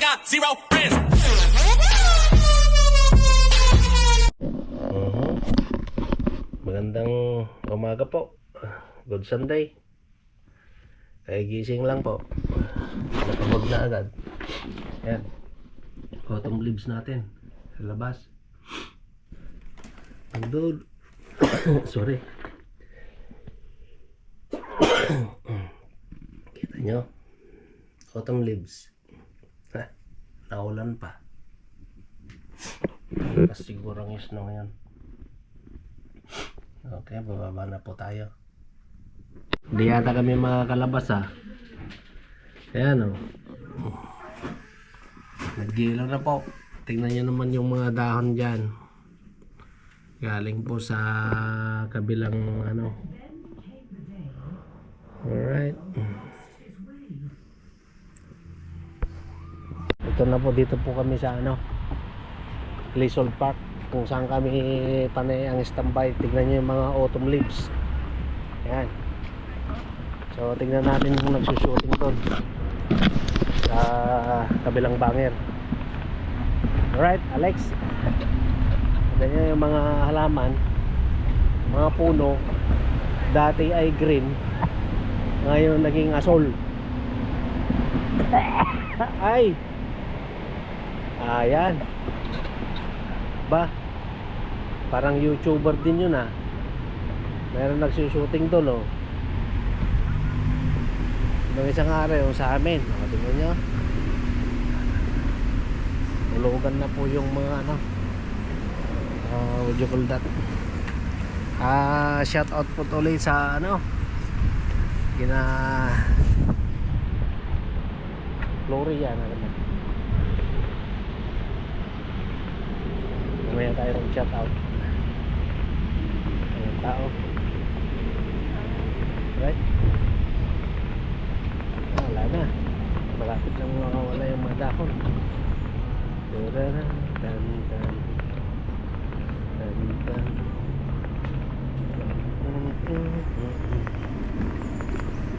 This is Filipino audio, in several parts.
got zero friends. Mhm. Magandang umaga po. Good Sunday. Kaya gising lang po. Nakamag na agad. Ayan. Autumn leaves natin. Sa labas. Nandun. Sorry. Kita nyo? Autumn leaves. Naulan pa. Mas siguro ang snow ngayon. Okay, bababa na po tayo. Hindi yata kami makakalabas ha. Ayan o. Naggilaw na po. Tingnan nyo naman yung mga dahon dyan. Galing po sa kabilang ano. Alright. Ito na po dito po kami sa ano. Leisure Park kung saan kami panay ang standby. Tignan nyo yung mga autumn leaves. Yan so tignan natin kung nagsushooting doon sa kabilang banger. Alright Alex. Tignan nyo yung mga halaman mga puno. Dati ay green ngayon naging asol. Ay ayan. Ba? Parang youtuber din yun ah. Meron nagsushooting doon oh. Nung isang araw yung sa amin o, tingnan nyo. Ulugan na po yung mga ano uh, what you call that ah shout out po tuloy sa ano gina Gloria na naman Mamaya tayo ng shout out. Ayan tao. Right? Ah, wala na. Malapit lang makawala yung mga dahon. Tararan, tan, tan. Tan, tan. Mm, mm, mm, mm.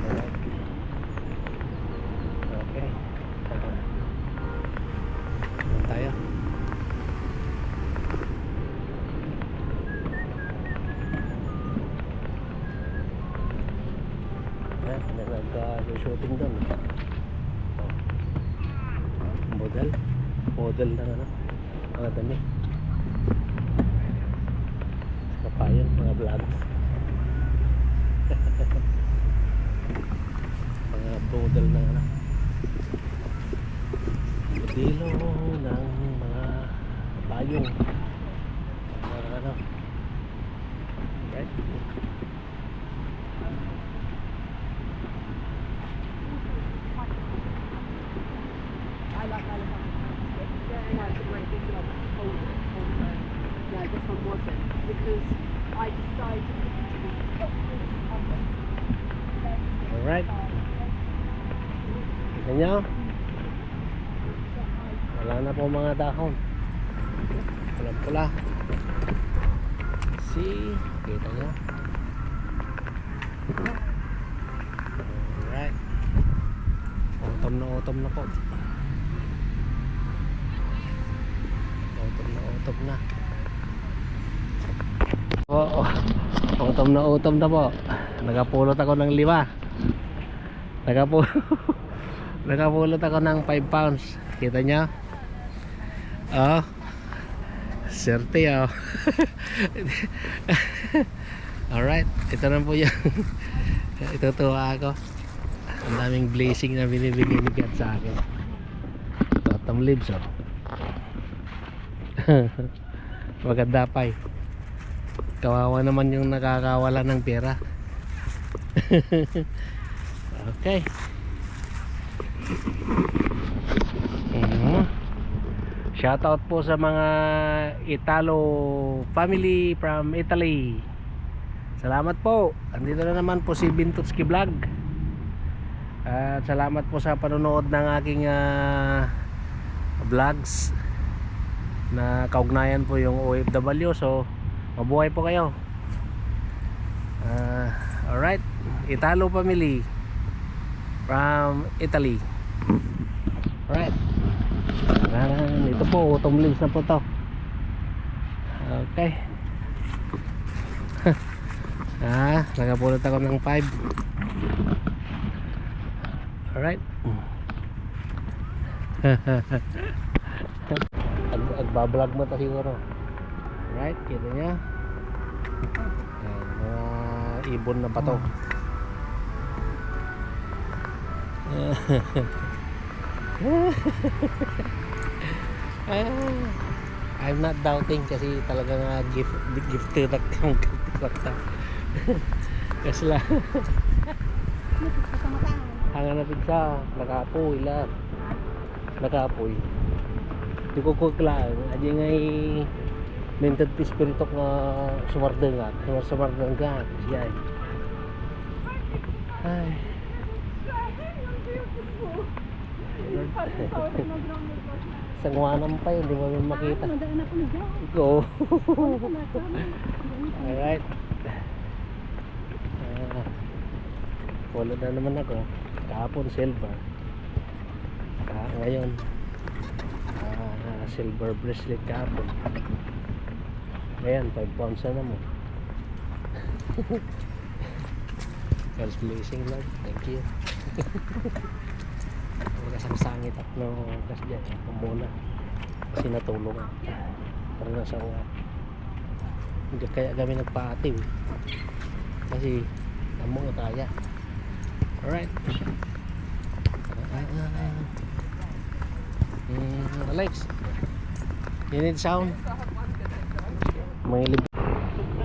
Alright. Okay. Ah. Ayan tayo. Ayan, may nag-shooting doon. Model. Model ng ano. Mga dami. Kapayan, mga vlogs. mga model ng ano. Modelo ng mga payong. Mga ano. Right? I like Alabama. Yeah, no, it's a great big job. Hold it, hold it there. Yeah, this one wasn't because I decided to Alright. Kita nyo? Wala na po mga dahon. Walang pula. See? Kita nyo? Alright. Autumn na autumn na po. Autumn na autumn na. Oo. Autumn na autumn na po. Nagapulot ako ng lima. Nagapulot. Nakapulot ako ng 5 pounds. Kita nyo? Oh. Serte oh. Alright. Ito na po yung itutuwa ako. Ang daming blazing na binibigay ni God sa akin. Autumn leaves oh. Maganda pa eh. Kawawa naman yung nakakawala ng pera. okay. Shoutout po sa mga Italo family from Italy. Salamat po. Andito na naman po si Bintutski Vlog. At salamat po sa panonood ng aking ah, vlogs na kaugnayan po yung OFW. So, mabuhay po kayo. Ah, alright. Italo family from Italy. Alright. Yan, ito po, autumn leaves na po to. Okay. ah, nakapulot ako ng 5. Alright. Ag agbablog mo to siguro. Alright, kita niya. Yan, mga ibon na bato. Ah, I'm not doubting kasi talaga nga gift gifted akong kwarta. Kasi lang hangan na siya nakapoy lang. Nakapoy. Di ko kuklaan. Adi nga mental espiritok nga sumardengat. Sumar sumardengat. Siya ay. Ay. Sangwanan pa yun, hindi mo naman makita. Nadaan ako na dyan. Alright. Ah, wala na naman ako. Kahapon silver. Ah, ngayon. Ah, silver bracelet kahapon. Ayan, 5 pounds na naman. God's blessing Lord. Thank you. Kasang sangit at no kasi dyan. Pumuna. Kasi natulong. Para nasa uwa. Hindi kaya kami nagpaatiw. Kasi amo nga kaya. Alright. Ah, ah, ah. Mm, Alex. You need sound? May lib.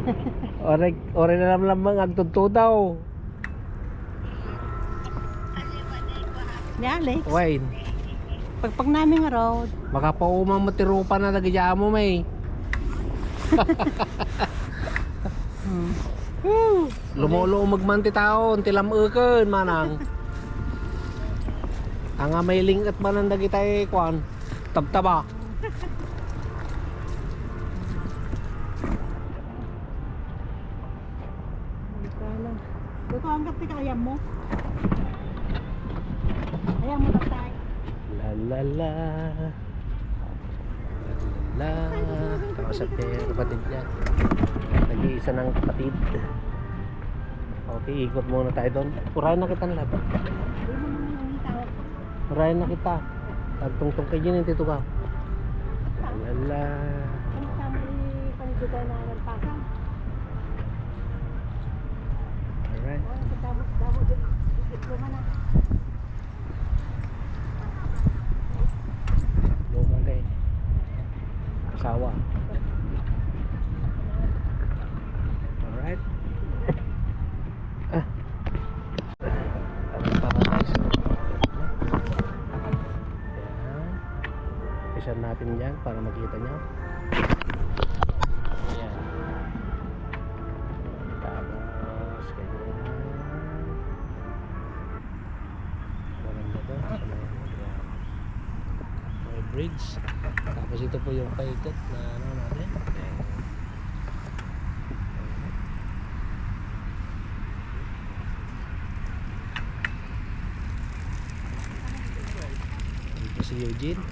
Ore, ore na lamang agtunto daw. Ni Alex, Wine. pagpag namin nga road, Makapaumang matirupa na nagyaya mo may. hmm. Lumulo magmanti taon, tilam uken manang. Ang may lingat man ang dagitay kwan. Tabtaba. Ito ang kapit ka ayam mo. Ayam mo tatay. La la. Kausap niya yung kapatid niya. Nag-iisa ng kapatid. Okay, ikot muna tayo doon. Urayan na kita na lahat. Urayan na kita. Tagtungtong kayo yun, tito ka. La la. Alright. Asawa. Alright. Ah. Ayan. Pisan natin yan para makita nyo. Po yung paikot na ano natin. Dito si Eugene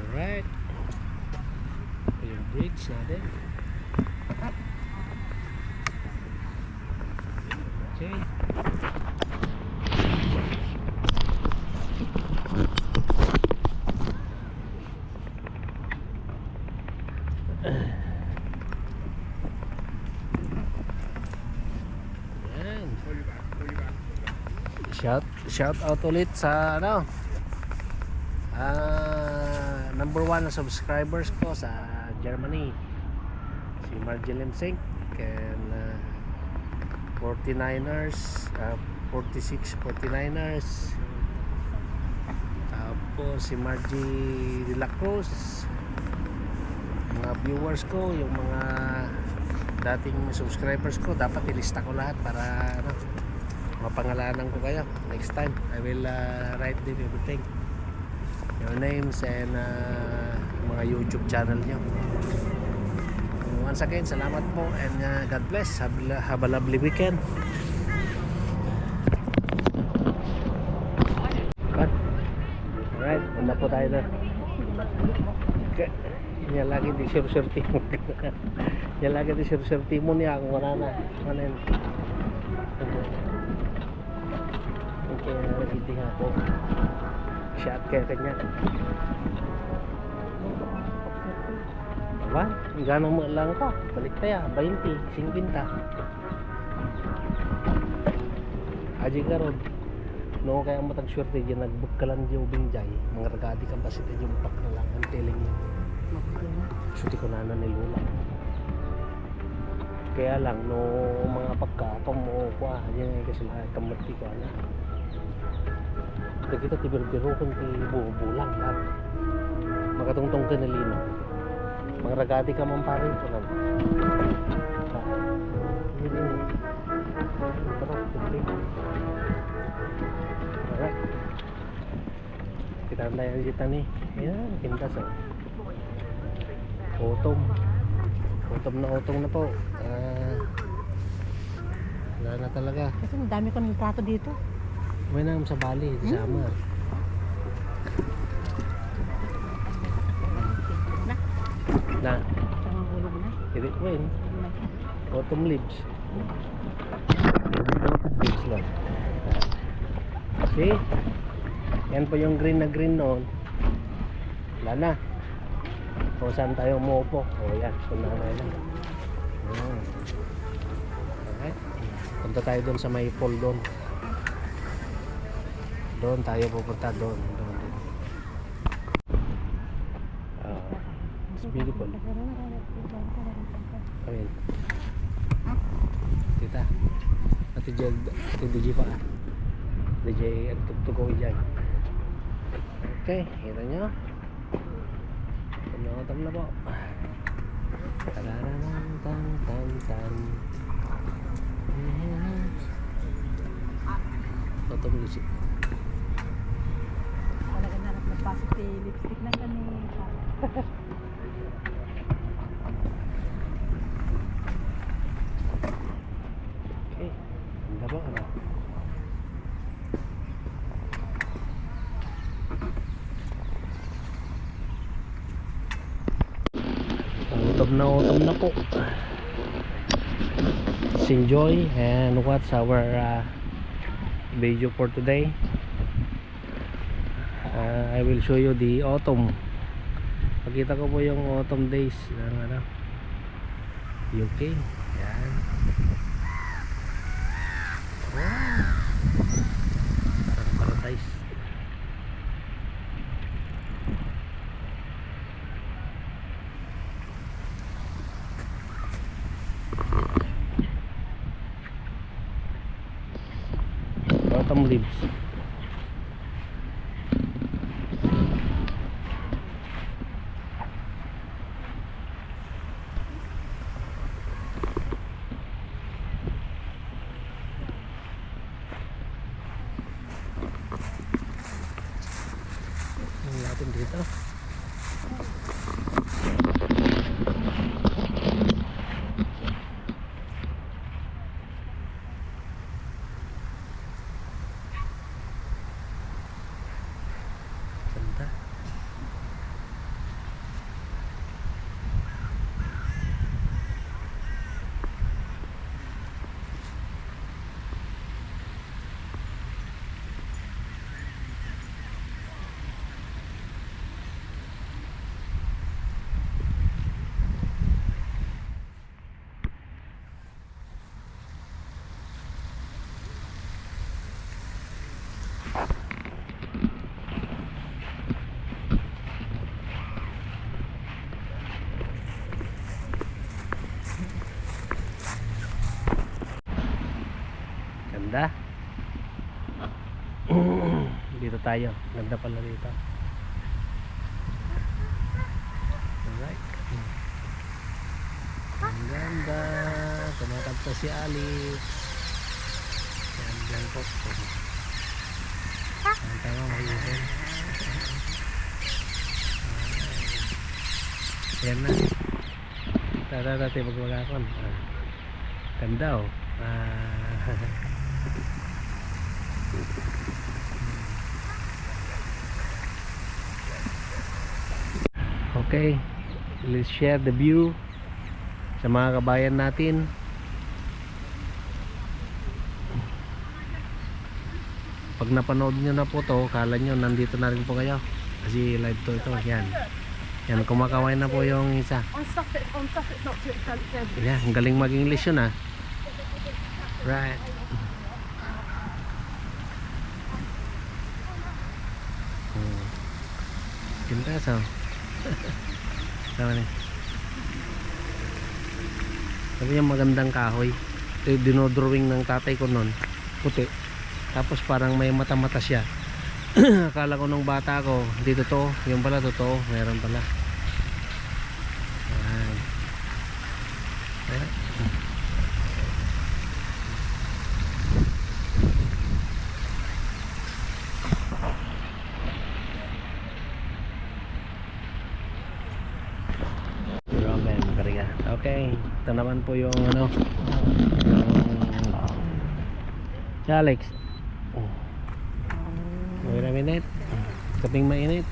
alright ito yung bridge natin okay Yan. Shout shout out ulit sa ano ah number one na subscribers ko sa Germany. Si Marjelim Sink and uh, 49ers uh, 46 49ers tapos si Margie De La Cruz. Mga viewers ko yung mga dating subscribers ko dapat ilista ko lahat para ano, mapangalanan ko kayo next time I will uh, write them everything your names and uh, mga YouTube channel nyo once again salamat po and uh, God bless have, have a lovely weekend Cut. Alright, handa po tayo na. Yan lagi di sure-sure timon. Yan lagi di sure-sure timon niya kung wala na. Ano yun? Okay, nalagiti nga po. Shot kaya kanya. Aba, gano'n mo lang ka. Balik tayo, 20, 50. Aji ka ron. No, kaya matag swerte dyan, nag-book ka lang dyan ubing jay. Mga ragadi kang pasita dyan, pak na lang. I'm telling you. Suti ko na na ni Lola. Kaya lang, no, mga pagkatong mo, kuha, yan yung kasi kamati ko, ano. Kaya kita tibir-biro kung ti bulang lang. Makatungtong ka na lino. Mga ragadi ka man pa rin, so lang. Kita tayo dito ni. Ayan, pintas oh. Utom. Utom na utom na po. Ah, wala na talaga. Kasi ang dami ko ng plato dito. May na sa Bali, sa summer. Na, hindi ko yun. Autumn leaves. Autumn leaves lang. See? Yan po yung green na green noon. Wala na. Kung saan tayo umuupo. O yan, kung nanay lang. Hmm. Alright. Punta tayo doon sa may pool doon. Doon tayo pupunta doon. Doon din. Ah, it's beautiful. Ayun. Tita. Ate Jag, Ate DJ pa. DJ at tugtugaw dyan. Okay, kita nyo. Tumatam na po. Tararang tan tan tan. Autumn music. Talaga na nagpasok si lipstick na kanina. Okay. Ganda ba? Ano? Utom na utom na po. Let's enjoy and what's our uh, video for today. Will show you the autumn. Pakita ko po yung autumn days ng ano, UK. Yan. Wow. Parang paradise. Autumn leaves. Ano natin dito? Ganda. Ganda. dito tayo. Ganda pala dito. Alright. Ang ganda. Kumakanta si Alex. Yan, yan po. Ang tama, mahihin. Yan na. Tara natin magmagakon. Ah. Ganda oh. Ah. Okay. Let's share the view sa mga kabayan natin. Pag napanood nyo na po to, kala nyo nandito na rin po kayo. Kasi live to ito. Yan. Yan, kumakaway na po yung isa. Yan, ang galing mag-English yun ah. Right. Ganda so. Tama na. Sabi niya magandang kahoy. Ito yung dinodrawing ng tatay ko noon. Puti. Tapos parang may mata-mata siya. Akala ko nung bata ko, hindi totoo. Yung pala totoo. Meron pala. Ayan. Ayan. Roman Kariga. Okay, ito naman po yung ano. yung- Si Alex. Oh. Wait a minute. Kaping mainit.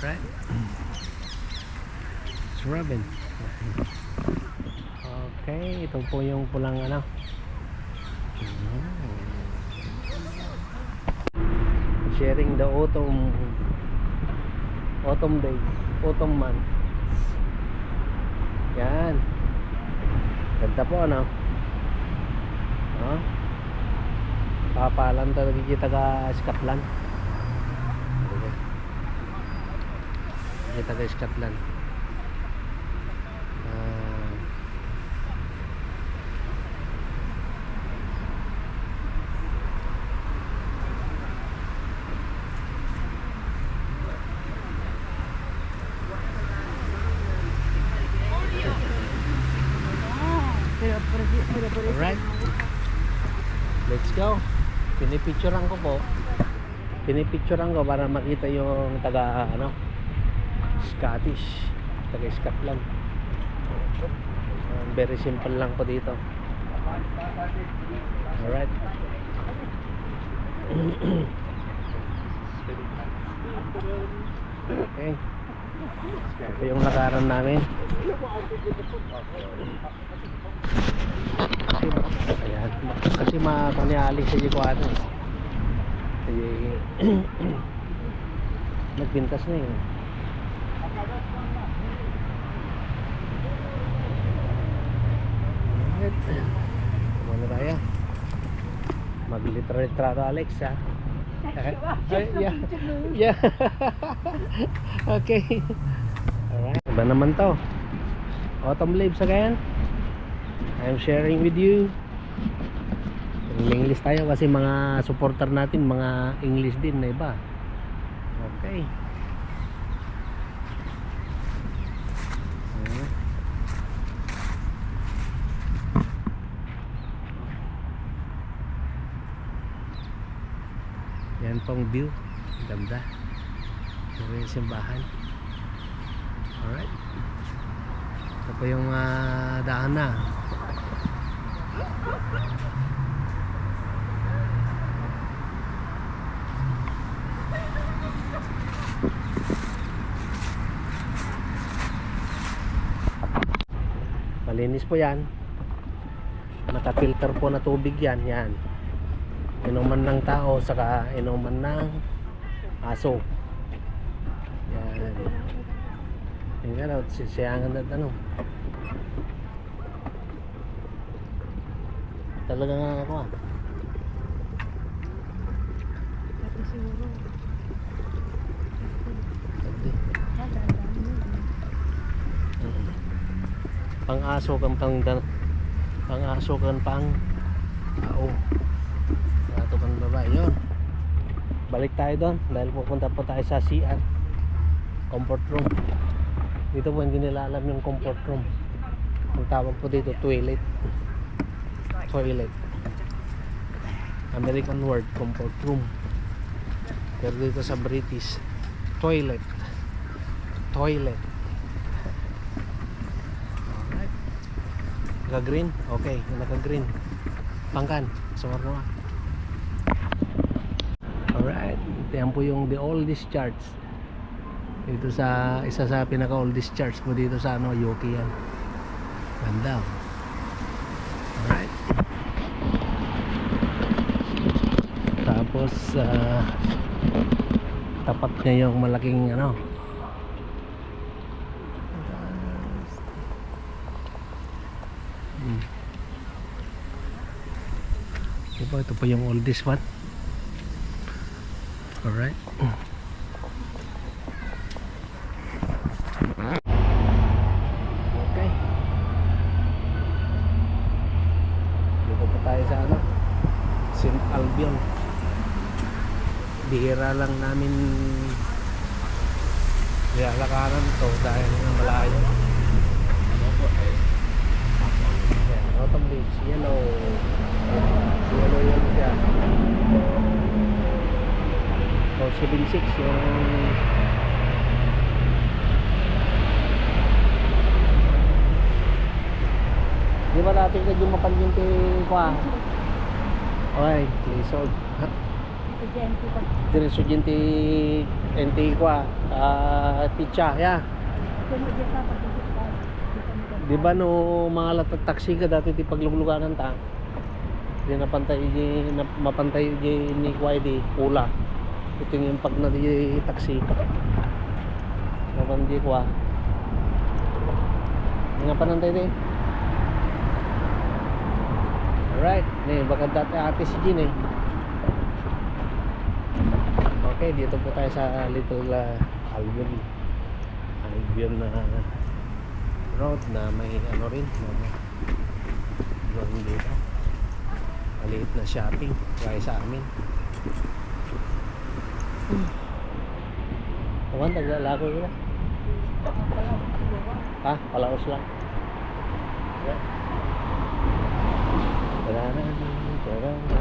Right. It's Robin. Okay, ito po yung pulang ano. Sharing the autumn autumn days, autumn months. Yan. Ganda po ano. Ha? Papalan talaga kita ka Scotland. Kita ka Scotland. Ah. Pero, pero, pero, pero, Alright. Let's go. Pinipicturean ko po. Pinipicturean ko para makita yung taga ano Scottish, taga Scotland. Uh, very simple lang po dito. Alright. okay. Ito yung lakaran namin. Kasi, ayan, kasi makakanyali sa iyo ko ano eh. Na yun. Kumano tayo? Maglitra-litrato Alex ha. Yeah. Yeah. okay. Alright. Iba naman to. Autumn leaves again. I'm sharing with you. English tayo kasi mga supporter natin mga English din na iba. Okay. Ayan. Pong view. Ganda. Ito yung simbahan. Alright. Ito po yung ah, daan na. Malinis po yan. Nakafilter po na tubig yan. Yan. Inuman ng tao saka inuman ng aso. Yan. Nga daw, sisiyangan na ano. Talaga nga ako ah. Pwede. Mm. Pang-aso kan pang pang-aso kan pang tao. Ato kan babae yun. Balik tayo doon dahil pupunta po tayo sa CR. Comfort room. Dito po hindi nila alam yung comfort room. Ang tawag po dito toilet. Toilet. American word comfort room. Pero dito sa British toilet. Toilet. Alright. Naka-green? Okay, naka-green. Pangkan, sumar na Alright, yan po yung the oldest church. Dito sa isa sa pinaka oldest church po dito sa ano, Yoki yan. Ganda. oh. Alright. Tapos ah, tapat niya yung malaking ano. Hmm. Po, ito po yung oldest one. Alright. Okay. Dito po tayo sa ano? St. Albion. Bihira lang namin nilalakaran to dahil nga malayo. Yan, autumn leaves, yellow. Yellow yan siya. Oh, 76 yung Di ba dati ka yung mapalyung kay Kwa? Okay, lisod. Diretso dyan ti NT Kwa. Ah, picha, ya. Di ba no mga latag taxi ka dati ti paglugluganan ta? Di napantay di mapantay di ni Kwa di pula. Yung pag na di taxi. Napan di Kwa. Nga panantay di. Alright, nih baka dati ate si Jean eh. Okay, dito po tayo sa Little uh, Albion. Albion na road na may ano rin, doon dito. Maliit na shopping gaya sa amin. Kawan, naglalako yun. Ha? Palaos lang. Wala na. Wala na.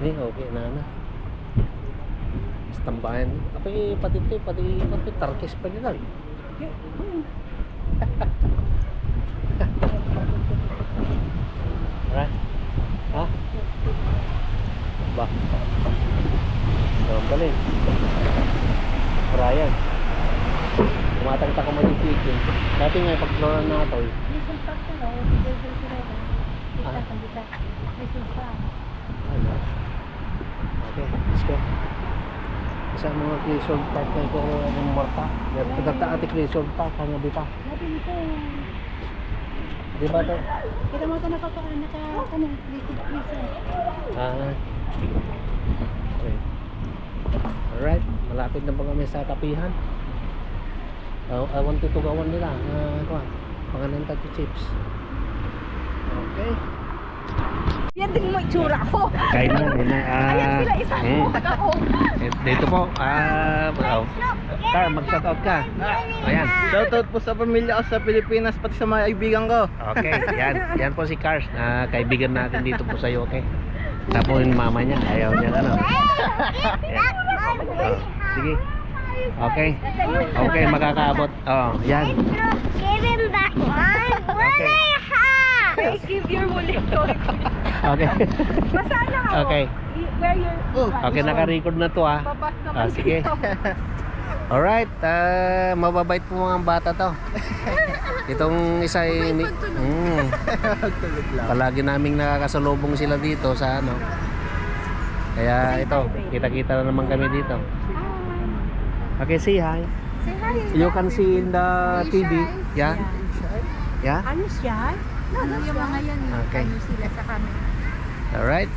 Eh, okay na na. Istambahan. Tapi pati ito, pati pati tarkis pa nila. eh. Right? Ha? Ba? Galing. Brian. Tumatagta ko mag-speaking. Dati nga pag-floor na ito, Listen pa ka, no? Hindi ko sila. Ah. Kita, kita. Listen pa. Ano? Okay, let's go. Sa mga resort park na ito, ng Marta. Pagkata ati resort park, ang gabi pa. Sabi nito, Di ba ito? kita mo ito nakapaan, naka, ano, liquid freezer. Ah. Okay. Alright, malapit na po kami sa tapihan. Oh, I want to tugawan nila. Uh, kuha, mga nantati chips. Okay. Yan din mo itsura ko. Kain na, kain na. Ah, Ayan sila, isang eh, butak ako. eh, Dito po, ah, uh, Tar, mag-shoutout ka. Ayan. Shoutout po sa pamilya ko sa Pilipinas pati sa mga kaibigan ko. Okay, yan. Yan po si Cars, na kaibigan natin dito po sa UK. Tapos yung mama niya, ayaw niya ano. Ayan. Oh, sige. Okay. Okay, makakaabot. Oh, yan. Give him that one. Okay. I give your wallet ko. Okay. Basta na ako. Okay. Where your... Okay, naka-record na to ah. Ah, sige. Alright, ah, mababait po mga bata to. Itong isa ay ni, mm, palagi naming nakakasalubong sila dito sa ano. Kaya ito, kita-kita na naman kami dito. Okay, say hi. Say hi. You can see in the TV. Yeah? Yeah? Ano siya? Ano yung mga yan? Okay. Ano sila sa kami? Alright.